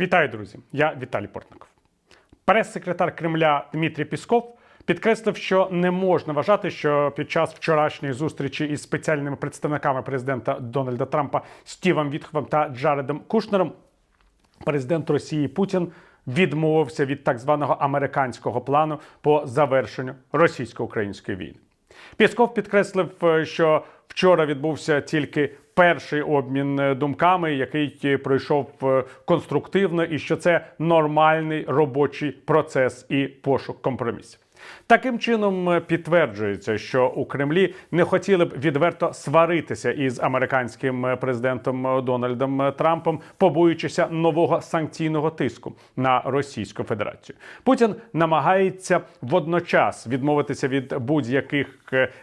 Вітаю, друзі! Я Віталій Портников. Прес-секретар Кремля Дмитрій Пісков підкреслив, що не можна вважати, що під час вчорашньої зустрічі із спеціальними представниками президента Дональда Трампа Стівом Вітховим та Джаредом Кушнером президент Росії Путін відмовився від так званого американського плану по завершенню російсько-української війни. Пісков підкреслив, е, що вчора відбувся тільки перший обмін е, думками, який е, пройшов е, конструктивно, і що це нормальний робочий процес і пошук компромісів. Таким чином е, підтверджується, що у Кремлі не хотіли б відверто сваритися із американським е, президентом Дональдом е, Трампом, побоюючися нового санкційного тиску на Російську Федерацію. Путін намагається водночас відмовитися від будь-яких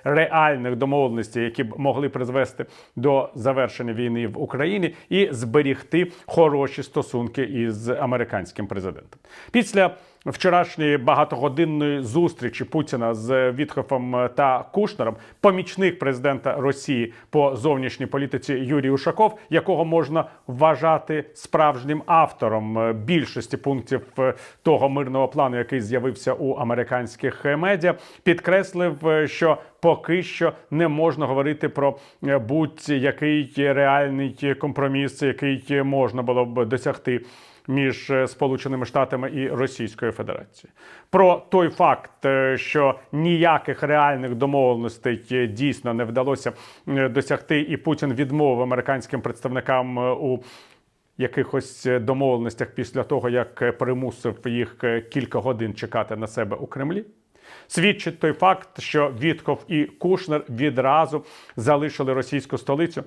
реальних домовленостей, які б могли призвести до завершення війни в Україні, і зберігти хороші стосунки із американським президентом. Після вчорашньої багатогодинної зустрічі Путіна з Вітхофом та Кушнером, помічник президента Росії по зовнішній політиці Юрій Ушаков, якого можна вважати справжнім автором більшості пунктів е, того мирного плану, який з'явився у американських медіа, підкреслив, е, що поки що не можна говорити про е, будь-який реальний компроміс, який можна було б досягти між е, Сполученими Штатами і Російською Федерацією. Про той факт, е, що ніяких реальних домовленостей дійсно не вдалося досягти, і Путін відмовив американським представникам у якихось домовленостях після того, як примусив їх кілька годин чекати на себе у Кремлі. Свідчить той факт, що Вітков і Кушнер відразу залишили російську столицю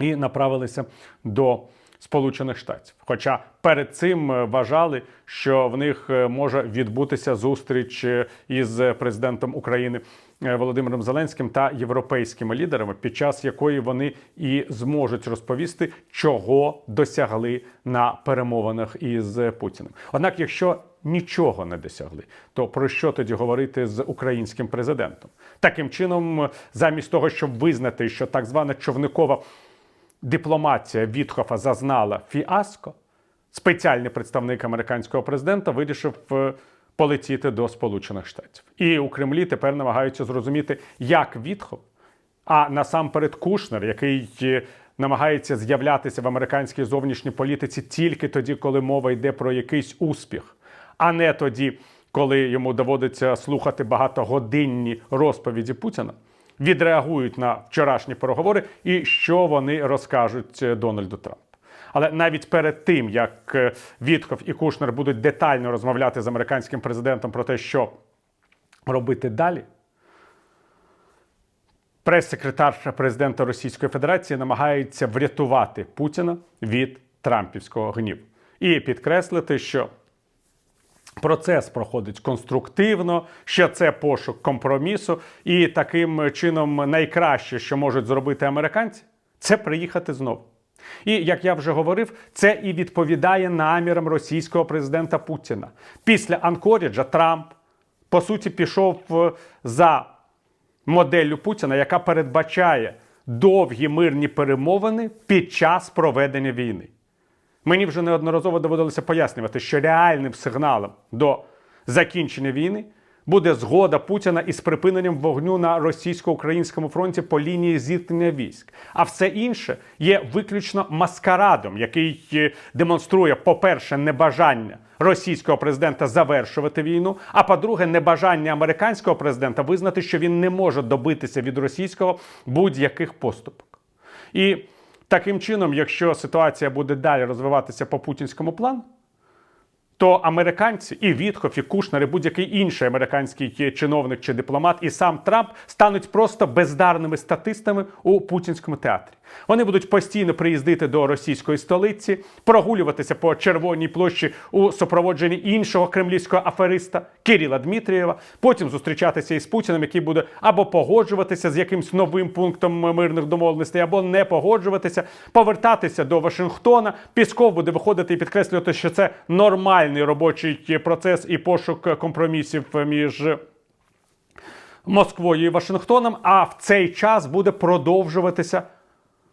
і направилися до Сполучених Штатів. Хоча перед цим е, вважали, що в них е, може відбутися зустріч е, із президентом України Володимиром Зеленським та європейськими лідерами, під час якої вони і зможуть розповісти, чого досягли на перемовинах із Путіним. Однак, якщо нічого не досягли, то про що тоді говорити з українським президентом? Таким чином, замість того, щоб визнати, що так звана човникова дипломатія Вітхофа зазнала фіаско, спеціальний представник американського президента вирішив е, полетіти до Сполучених Штатів. І у Кремлі тепер намагаються зрозуміти, як Вітхоф, а насамперед Кушнер, який е, намагається з'являтися в американській зовнішній політиці тільки тоді, коли мова йде про якийсь успіх, а не тоді, коли йому доводиться слухати багатогодинні розповіді Путіна відреагують на вчорашні переговори і що вони розкажуть е, Дональду Трампу. Але навіть перед тим, як е, Вітков і Кушнер будуть детально розмовляти з американським президентом про те, що робити далі, прес-секретар президента Російської Федерації намагається врятувати Путіна від трампівського гніву і підкреслити, що Процес проходить конструктивно, що це пошук компромісу, і таким чином найкраще, що можуть зробити американці, це приїхати знову. І як я вже говорив, це і відповідає намірам російського президента Путіна. Після Анкоріджа Трамп по суті пішов за моделлю Путіна, яка передбачає довгі мирні перемовини під час проведення війни. Мені вже неодноразово доводилося пояснювати, що реальним сигналом до закінчення війни буде згода Путіна із припиненням вогню на російсько-українському фронті по лінії зіткнення військ. А все інше є виключно маскарадом, який е, демонструє, по-перше, небажання російського президента завершувати війну. А по-друге, небажання американського президента визнати, що він не може добитися від російського будь-яких поступок. І Таким чином, якщо ситуація буде далі розвиватися по путінському плану, то американці і Вітхоф, і Кушнер, і будь-який інший американський чиновник чи дипломат, і сам Трамп стануть просто бездарними статистами у путінському театрі. Вони будуть постійно приїздити до російської столиці, прогулюватися по червоній площі у супроводженні іншого кремлівського афериста Кирила Дмитрієва, потім зустрічатися із Путіним, який буде або погоджуватися з якимсь новим пунктом мирних домовленостей, або не погоджуватися, повертатися до Вашингтона. Пісков буде виходити і підкреслювати, що це нормальний робочий процес і пошук компромісів між. Москвою і Вашингтоном, а в цей час буде продовжуватися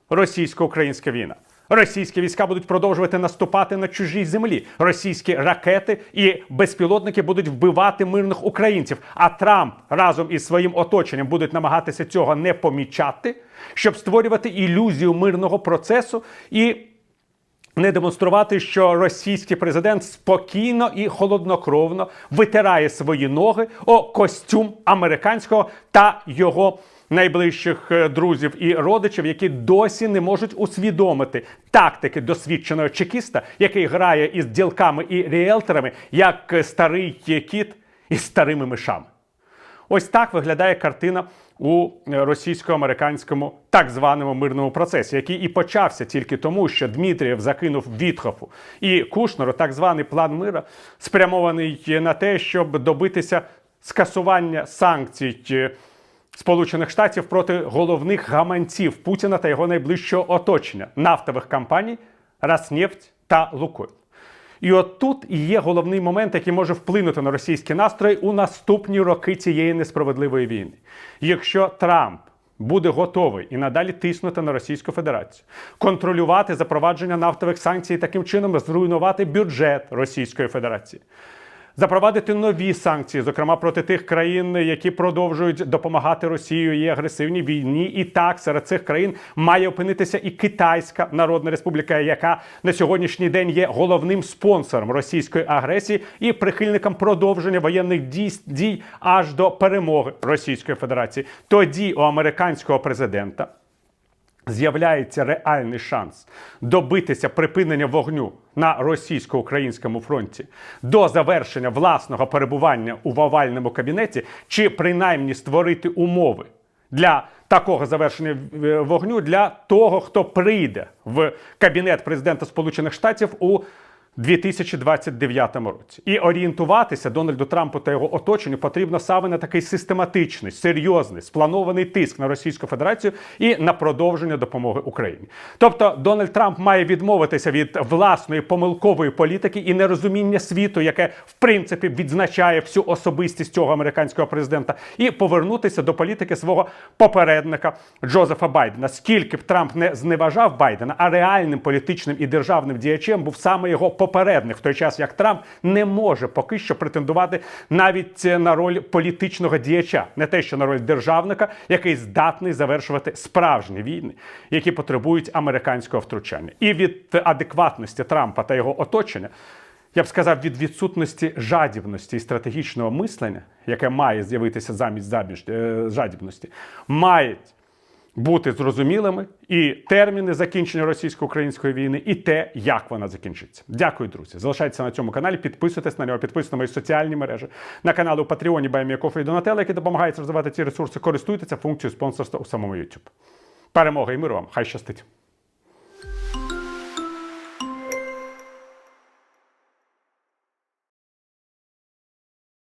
російсько-українська війна. Російські війська будуть продовжувати наступати на чужій землі. Російські ракети і безпілотники будуть вбивати мирних українців. А Трамп разом із своїм оточенням будуть намагатися цього не помічати, щоб створювати ілюзію мирного процесу і не демонструвати, що російський президент спокійно і холоднокровно витирає свої ноги о костюм американського та його найближчих е, друзів і родичів, які досі не можуть усвідомити тактики досвідченого чекіста, який грає із ділками і ріелторами, як е, старий кіт із старими мишами. Ось так виглядає картина у російсько-американському так званому мирному процесі, який і почався тільки тому, що Дмитрієв закинув Вітхофу і Кушнеру так званий план мира, спрямований на те, щоб добитися скасування санкцій е, Сполучених Штатів проти головних гаманців Путіна та його найближчого оточення нафтових компаній Роснефть та Лукойл. І от тут і є головний момент, який може вплинути на російські настрої у наступні роки цієї несправедливої війни. Якщо Трамп буде готовий і надалі тиснути на Російську Федерацію, контролювати запровадження нафтових санкцій і таким чином зруйнувати бюджет Російської Федерації. Запровадити нові санкції, зокрема проти тих країн, які продовжують допомагати Росії і агресивній війні. І так серед цих країн має опинитися і Китайська Народна Республіка, яка на сьогоднішній день є головним спонсором російської агресії і прихильником продовження воєнних дій, дій аж до перемоги Російської Федерації. Тоді у американського президента з'являється реальний шанс добитися припинення вогню на російсько-українському фронті до завершення власного перебування у вавальному кабінеті, чи принаймні створити умови для такого завершення е, вогню для того, хто прийде в кабінет президента Сполучених Штатів у 2029 році. І орієнтуватися Дональду Трампу та його оточенню потрібно саме на такий систематичний, серйозний, спланований тиск на Російську Федерацію і на продовження допомоги Україні. Тобто Дональд Трамп має відмовитися від власної помилкової політики і нерозуміння світу, яке в принципі відзначає всю особистість цього американського президента, і повернутися до політики свого попередника Джозефа Байдена. Скільки б Трамп не зневажав Байдена, а реальним політичним і державним діячем був саме його попередник, в той час як Трамп не може поки що претендувати навіть на роль політичного діяча, не те, що на роль державника, який здатний завершувати справжні війни, які потребують американського втручання, і від адекватності Трампа та його оточення. Я б сказав, від відсутності жадібності і стратегічного мислення, яке має з'явитися замість е, жадібності, мають бути зрозумілими і терміни закінчення російсько-української війни, і те, як вона закінчиться. Дякую, друзі. Залишайтеся на цьому каналі, підписуйтесь на нього, підписуйтесь на мої соціальні мережі, на канали у Патреоні Байміякофі і Донателла, які допомагають розвивати ці ресурси. Користуйтеся функцією спонсорства у самому YouTube. Перемоги і миру вам! Хай щастить!